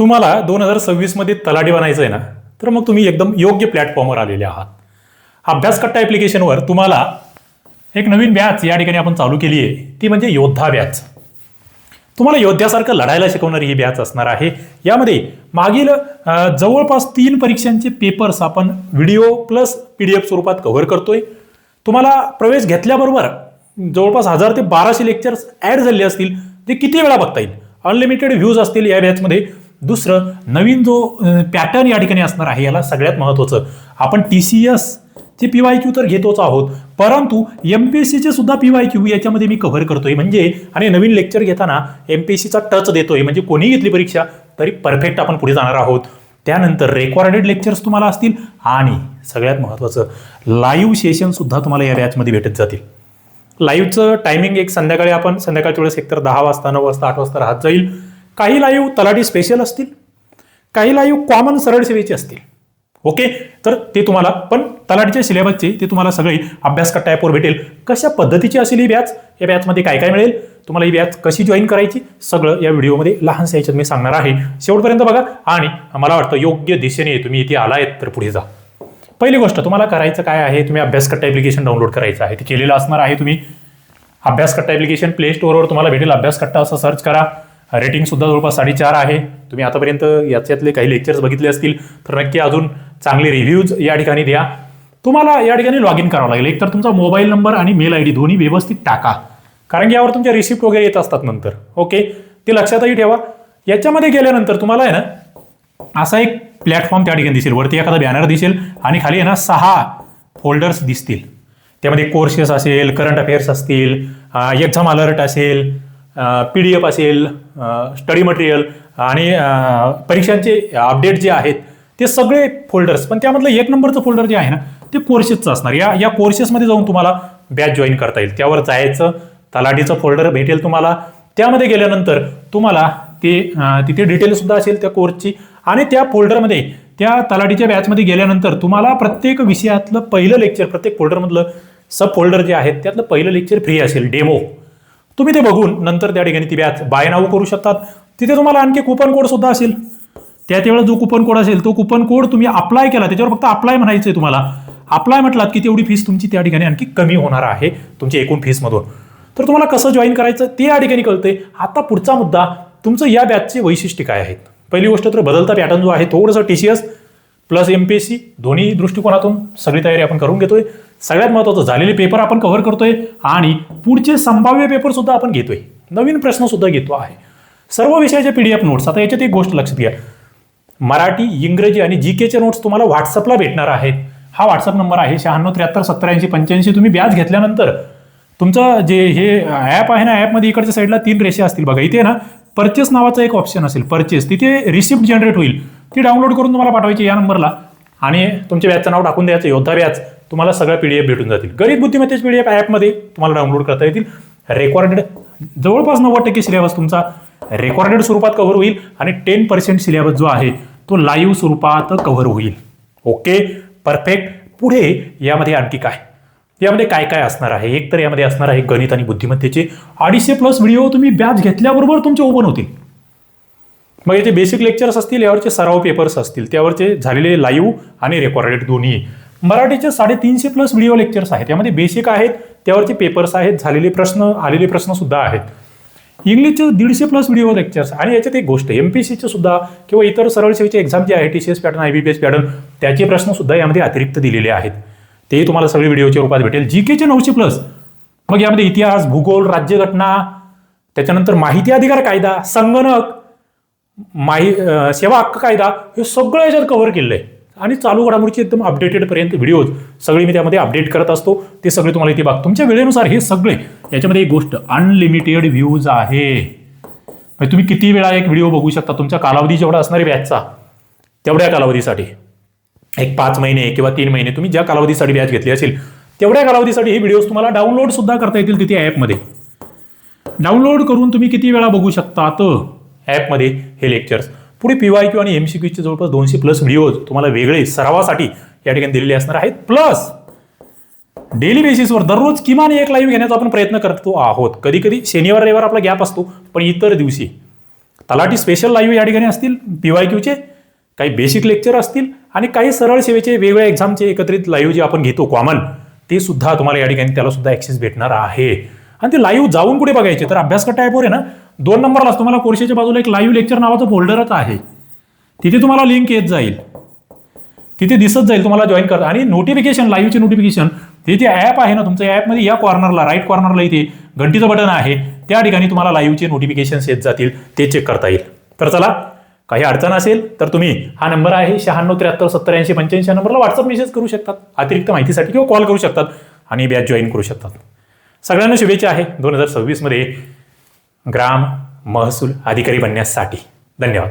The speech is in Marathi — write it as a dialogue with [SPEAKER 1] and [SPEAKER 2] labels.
[SPEAKER 1] तुम्हाला दोन हजार सव्वीसमध्ये तलाठी बनायचं आहे ना तर मग तुम्ही एकदम योग्य प्लॅटफॉर्मवर आलेले आहात. अभ्यासकट्टा ॲप्लिकेशनवर तुम्हाला एक नवीन बॅच या ठिकाणी आपण चालू केली आहे ती म्हणजे योद्धा बॅच. तुम्हाला योद्ध्यासारखं लढायला शिकवणारी ही बॅच असणार आहे. यामध्ये मागील जवळपास तीन परीक्षांचे पेपर्स आपण video plus P D F स्वरूपात कव्हर करतोय. तुम्हाला प्रवेश घेतल्याबरोबर जवळपास हजार ते बाराशे लेक्चर्स ॲड झाले असतील ते किती वेळा बघता येईल? अनलिमिटेड व्ह्यूज असतील या बॅचमध्ये दुसरं नवीन जो पॅटर्न या ठिकाणी असणार आहे याला सगळ्यात महत्त्वाचं आपण टी सी एस चे पी वाय क्यू तर घेतोच आहोत परंतु एम पी एस सीचे सुद्धा पी वाय क्यू याच्यामध्ये मी कव्हर करतोय. म्हणजे आणि नवीन लेक्चर घेताना एम पी एस सीचा टच देतोय. म्हणजे कोणी घेतली परीक्षा तरी परफेक्ट आपण पुढे जाणार आहोत. त्यानंतर रेकॉर्डेड लेक्चर्स तुम्हाला असतील आणि सगळ्यात महत्त्वाचं लाईव्ह सेशनसुद्धा तुम्हाला या बॅचमध्ये भेटत जातील. लाईव्हचं टायमिंग एक संध्याकाळी आपण संध्याकाळच्या वेळेस एकतर दहा वाजता नऊ वाजता आठ वाजता राहत जाईल. काही लाईव्ह तलाठी स्पेशल असतील काही लाईव्ह कॉमन सरळ सेवेचे असतील. ओके तर ते तुम्हाला पण तलाठीच्या सिलेबसचे ते तुम्हाला सगळे अभ्यास कट्टा भेटेल. कशा पद्धतीची असेल ही बॅच या बॅचमध्ये काय काय मिळेल? तुम्हाला ही बॅच कशी जॉईन करायची? सगळं या व्हिडिओमध्ये लहानशा याच्यात मी सांगणार आहे. शेवटपर्यंत बघा आणि मला वाटतं योग्य दिशेने तुम्ही इथे आलायत तर पुढे जा. पहिली गोष्ट तुम्हाला करायचं काय आहे? तुम्ही अभ्यास कट्टा ॲप्लिकेशन डाउनलोड करायचं आहे. ते केलेलं असणार आहे तुम्ही. अभ्यास कट्टा ॲप्लिकेशन प्ले स्टोरवर तुम्हाला भेटेल. अभ्यास कट्टा असं सर्च करा. रेटिंग सुद्धा जवळपास साडेचार आहे. तुम्ही आतापर्यंत याच्यातले काही लेक्चर्स बघितले असतील तर नक्की अजून चांगले रिव्ह्यूज या ठिकाणी द्या. तुम्हाला या ठिकाणी लॉग इन करावं लागेल. एक तर तुमचा मोबाईल नंबर आणि मेल आय डी दोन्ही व्यवस्थित टाका. कारण की यावर तुमच्या रिसिप्ट वगैरे येत असतात नंतर. ओके ते लक्षातही ठेवा. याच्यामध्ये गेल्यानंतर तुम्हाला आहे ना असा एक प्लॅटफॉर्म त्या ठिकाणी दिसेल. वरती एखादा बॅनर दिसेल आणि खाली आहे ना सहा फोल्डर्स दिसतील. त्यामध्ये कोर्सेस असेल करंट अफेअर्स असतील एक्झाम अलर्ट असेल पी डी एफ असेल स्टडी मटेरियल आणि परीक्षांचे अपडेट जे आहेत ते सगळे फोल्डर्स पण त्यामधलं एक नंबरचं फोल्डर जे आहे ना ते कोर्सेसचं असणार. या या कोर्सेसमध्ये जाऊन तुम्हाला बॅच जॉईन करता येईल. त्यावर जायचं तलाठीचं फोल्डर भेटेल तुम्हाला. त्यामध्ये गेल्यानंतर तुम्हाला ते तिथे डिटेलसुद्धा असेल त्या कोर्सची आणि त्या फोल्डरमध्ये त्या तलाठीच्या बॅचमध्ये गेल्यानंतर तुम्हाला प्रत्येक विषयातलं पहिलं लेक्चर प्रत्येक फोल्डरमधलं सब फोल्डर जे आहेत त्यातलं पहिलं लेक्चर फ्री असेल डेमो तुम्ही ते बघून नंतर त्या ठिकाणी ती बॅच बाय नाव करू शकतात. तिथे तुम्हाला आणखी कुपन कोड सुद्धा असेल. त्या त्यावेळेस जो कुपन कोड असेल तो कुपन कोड तुम्ही अप्लाय केला. त्याच्यावर फक्त अप्लाय म्हणायचं आहे तुम्हाला. अप्लाय म्हटलात की तेवढी फीस तुमची त्या ठिकाणी आणखी कमी होणार आहे तुमच्या एकूण फीसमधून तर तुम्हाला कसं जॉईन करायचं ते या ठिकाणी कळते आता पुढचा मुद्दा तुमचं या बॅचचे वैशिष्ट्य काय आहेत? पहिली गोष्ट तर बदलता पॅटर्न जो आहे थोडंसं T C S plus M P S C दोन्ही दृष्टिकोनातून सगळी तयारी आपण करून घेतोय. सगळ्यात महत्त्वाचं झालेले पेपर आपण कव्हर करतोय आणि पुढचे संभाव्य पेपर सुद्धा आपण घेतोय. नवीन प्रश्न सुद्धा घेतो आहे. सर्व विषयाचे पी डी एफ नोट्स आता याच्यात एक गोष्ट लक्षात घ्या. मराठी इंग्रजी आणि जी केचे नोट्स तुम्हाला व्हॉट्सअपला भेटणार आहेत. हा व्हॉट्सअप नंबर आहे शहाण्णव त्र्याहत्तर सत्तर ऐंशी पंच्याऐंशी. तुम्ही व्याज घेतल्यानंतर तुमचं जे हे ॲप आहे ना ॲपमध्ये इकडच्या साईडला तीन रेषे असतील बघा. इथे ना परचेस नावाचा एक ऑप्शन असेल परचेस तिथे रिसिप्ट जनरेट होईल. ती डाउनलोड करून तुम्हाला पाठवायची या नंबरला आणि तुमच्या व्याजचं नाव टाकून द्यायचं योद्धा व्याज. तुम्हाला सगळ्या पी डी एफ भेटून जातील. गरीब बुद्धिमत्तेच पी डी एफ ॲपमध्ये तुम्हाला डाउनलोड करता येतील. रेकॉर्डेड जवळपास नव्वद टक्के सिलेबस तुमचा रेकॉर्डेड स्वरूपात कव्हर होईल आणि टेन पर्सेंट सिलेबस जो आहे तो लाईव्ह स्वरूपात कव्हर होईल. ओके परफेक्ट पुढे यामध्ये आणखी काय? यामध्ये काय काय असणार आहे? एक तर यामध्ये असणार आहे गणित आणि बुद्धिमत्तेचे. अडीचशे प्लस व्हिडिओ तुम्ही बॅच घेतल्याबरोबर तुमचे ओपन होतील. मग याचे बेसिक लेक्चर्स असतील यावरचे सराव पेपर्स असतील त्यावरचे झालेले लाईव्ह आणि रेकॉर्डेड दोन्ही. मराठीचे साडेतीनशे प्लस व्हिडिओ लेक्चर्स आहेत. यामध्ये बेसिक आहेत त्यावरचे पेपर्स आहेत झालेले प्रश्न आलेले प्रश्न सुद्धा आहेत. इंग्लिशचे दीडशे प्लस व्हिडिओ लेक्चर्स आणि याच्यात एक गोष्ट एम पी सीचे सुद्धा किंवा इतर सरळ सेवेचे एक्झाम जे आहे T C S pattern I B P S pattern त्याचे प्रश्न सुद्धा यामध्ये अतिरिक्त दिलेले आहेत. तेही तुम्हाला सगळे व्हिडिओच्या रूपात भेटेल. जी केचे नऊशे प्लस मग यामध्ये इतिहास भूगोल राज्यघटना त्याच्यानंतर माहिती अधिकार कायदा संगणक माहि सेवा हक्क कायदा हे सगळं याच्यात कव्हर केलेलं आहे आणि चालू घडामोडीची एकदम अपडेटेडपर्यंत व्हिडिओज सगळे मी त्यामध्ये अपडेट करत असतो. ते सगळे तुम्हाला इथे बघ तुमच्या वेळेनुसार हे सगळे याच्यामध्ये एक गोष्ट अनलिमिटेड व्ह्यूज आहे. म्हणजे तुम्ही किती वेळा एक व्हिडिओ बघू शकता? तुमचा कालावधी जेवढा असणार आहे बॅचचा तेवढ्या कालावधीसाठी. एक पाच महिने किंवा तीन महिने तुम्ही ज्या कालावधीसाठी बॅच घेतली असेल तेवढ्या कालावधीसाठी हे व्हिडिओज तुम्हाला डाउनलोड सुद्धा करता येतील तिथे ॲपमध्ये डाउनलोड करून तुम्ही किती वेळा बघू शकता? तर ॲपमध्ये हे लेक्चर्स पुढे पी वाय क्यू आणि एम सी क्यूचे जवळपास दोनशे प्लस व्हिडिओज तुम्हाला वेगळे सरावासाठी या ठिकाणी दिलेले असणार आहेत. प्लस डेली बेसिसवर दररोज किमान एक लाईव्ह घेण्याचा आपण प्रयत्न करतो आहोत. कधी कधी शनिवार रविवार आपला गॅप असतो पण इतर दिवशी. तलाठी स्पेशल लाईव्ह या ठिकाणी असतील पी वाय क्यूचे काही बेसिक लेक्चर असतील आणि काही सरळ सेवेचे वेगवेगळ्या एक्झामचे एकत्रित लाईव्ह जे आपण घेतो कॉमन ते सुद्धा तुम्हाला या ठिकाणी त्याला सुद्धा ॲक्सेस भेटणार आहे. आणि ते लाईव्ह जाऊन कुठे बघायचे? तर अभ्यासकट्टा ॲपवर आहे ना दोन नंबरलाच तुम्हाला कोर्सेच्या बाजूला एक लाईव्ह लेक्चर नावाचं फोल्डरच आहे. तिथे तुम्हाला लिंक येत जाईल. तिथे दिसत जाईल तुम्हाला जॉईन करता. आणि नोटिफिकेशन लाईव्हचे नोटिफिकेशन तिथे जे ॲप आहे ना तुमच्या ॲपमध्ये या कॉर्नरला राईट कॉर्नरला इथे घंटीचं बटन आहे. त्या ठिकाणी तुम्हाला लाईव्हचे नोटिफिकेशन्स येत जातील. ते चेक करता येईल. तर चला काही अडचण असेल तर तुम्ही हा नंबर आहे शहाण्णव त्र्याहत्तर सत्तर ऐंशी पंच्याऐंशी नंबरला व्हॉट्सअप मेसेज करू शकतात. अतिरिक्त माहितीसाठी किंवा कॉल करू शकतात आणि बॅच जॉईन करू शकतात. सगळ्यांना शुभेच्छा आहे. दोन हजार सव्वीसमध्ये ग्राम महसूल अधिकारी बनण्यासाठी. धन्यवाद.